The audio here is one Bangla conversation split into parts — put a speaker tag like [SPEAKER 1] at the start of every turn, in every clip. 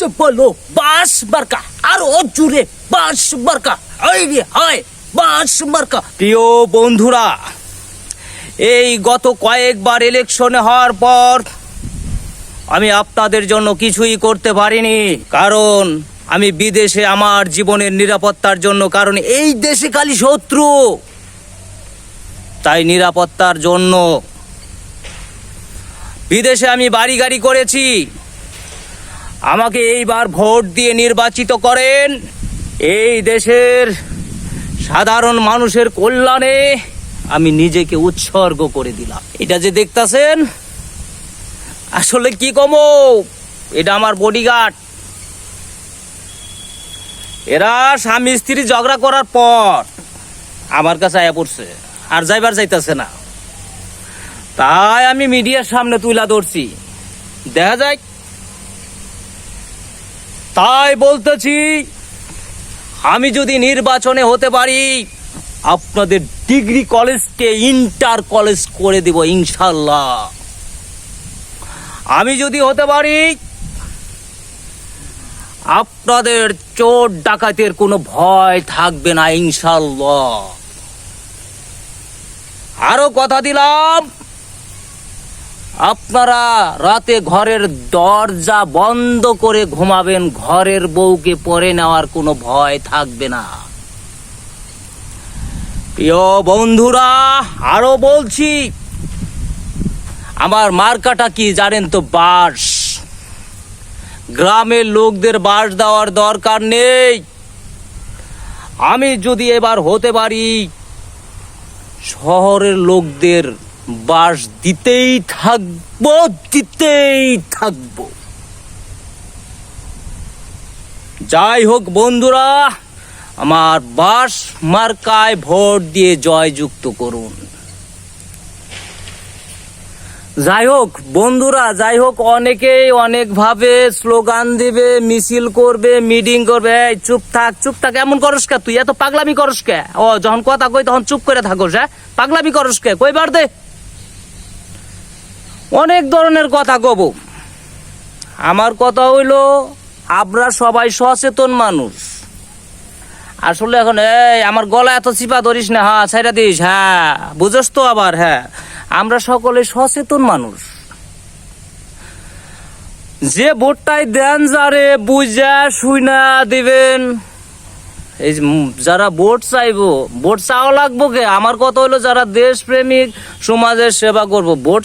[SPEAKER 1] যে বলো বাস মার্কা, আরও জুড়ে বাস মার্কা, হয় রে হয় বাস মার্কা। প্রিয় বন্ধুরা, এই গত কয়েকবার ইলেকশনে হওয়ার পর আমি আপনাদের জন্য কিছুই করতে পারিনি, কারণ আমি বিদেশে আমার জীবনের নিরাপত্তার জন্য, কারণ এই দেশে খালি শত্রু। তাই নিরাপত্তার জন্য বিদেশে আমি বাড়ি গাড়ি করেছি। আমাকে এইবার ভোট দিয়ে নির্বাচিত করেন। এই দেশের সাধারণ মানুষের কল্যাণে আমি নিজেকে উৎসর্গ করে দিলাম। এটা যে দেখতাছেন, আসলে কি কমো? এটা আমার বডিগার্ড এরা স্বামী স্ত্রী ঝগড়া করার পর আমার কাছে আয়া পড়ছে, আর যাইবার যাইতাছে না। তাই আমি মিডিয়ার সামনে তুলা ধরছি। দেখা যায় তাই বলতেছি, আমি যদি নির্বাচনে হতে পারি, আপনাদের ডিগ্রি কলেজকে ইন্টার কলেজ করে দিব ইনশাল্লাহ আমি যদি হতে পারি, আপনাদের চোর ডাকাতের কোনো ভয় থাকবে না ইনশাল্লাহ আরও কথা দিলাম। আপনারা রাতে ঘরের দরজা বন্ধ করে ঘুমাবেন, ঘরের বউকে পরে নেওয়ার কোনো ভয় থাকবে না। প্রিয় বন্ধুরা, আরও বলছি, আমার মার্কাটা কি জানেন তো বাস গ্রামের লোকদের বাস দেওয়ার দরকার নেই। আমি যদি এবার হতে পারি, শহরের লোকদের বাস দিতেই থাকব দিতেই থাকব। যাই হোক বন্ধুরা, আমার বাস মার্কায় ভোট দিয়ে জয়যুক্ত করুন। যাই হোক বন্ধুরা, যাই হোক অনেকেই অনেকভাবে স্লোগান দিবে, মিছিল করবে, মিটিং করবে। এই চুপ থাক চুপ থাক, এমন করস কে তুই? এত পাগলামি করস কে? ও, যখন কথা কই তখন চুপ করে থাকোস হ্যাঁ? পাগলামি করস কে? কইবার দে। অনেক ধরনের কথা কব। আমার কথা হইল, আমরা সবাই সচেতন মানুষ। আসলে এখন, এই, আমার গলা এত চিপা ধরিস না হ্যাঁ ছাইরা দিস হ্যাঁ বুঝস তো আবার হ্যাঁ। আমরা সকলে সচেতন মানুষ। যে ভোটটাই দেন যারে, বুঝা, শুইনা দিবেন। এই যারা ভোট চাইব, ভোট চাওয়া লাগবো কে? আমার কথা হলো যারা দেশপ্রেমিক সমাজের সেবা করব, ভোট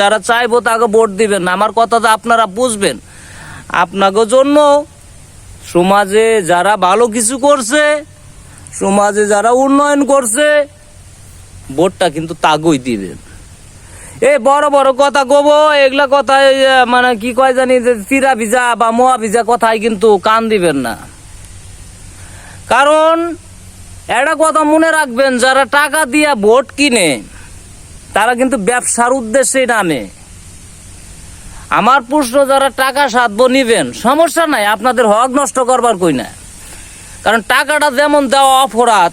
[SPEAKER 1] যারা চাইব তাকে ভোট দিবেন। আমার কথাটা আপনারা বুঝবেন। আপনাকে জন্য সমাজে যারা ভালো কিছু করছে, সমাজে যারা উন্নয়ন করছে, ভোটটা কিন্তু তাগই দিবেন। এই বড় বড় কথা কব, এগুলা কথা মানে কি কয় জানি, যে চিরা ভিজা বা মোয়া ভিজা কথাই কিন্তু কান দিবেন না। কারণ একটা কথা মনে রাখবেন, যারা টাকা দিয়ে ভোট কিনে, তারা কিন্তু ব্যবসার উদ্দেশ্যে নামে আমার প্রশ্ন, যারা টাকা সাধব নিবেন, সমস্যা নাই, আপনাদের হক নষ্ট করবার কই না। কারণ টাকাটা যেমন দেওয়া অপরাধ,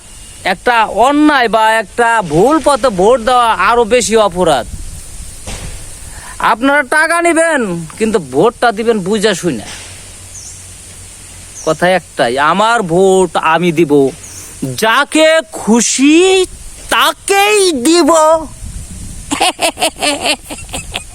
[SPEAKER 1] একটা অন্যায় বা একটা ভুল পথে ভোট দেওয়া আরও বেশি অপরাধ। আপনারা টাকা নিবেন, কিন্তু ভোটটা দিবেন বুঝা শুনে। কথা একটাই আমার ভোট আমি দিব। যাকে খুশি তাকেই দিব।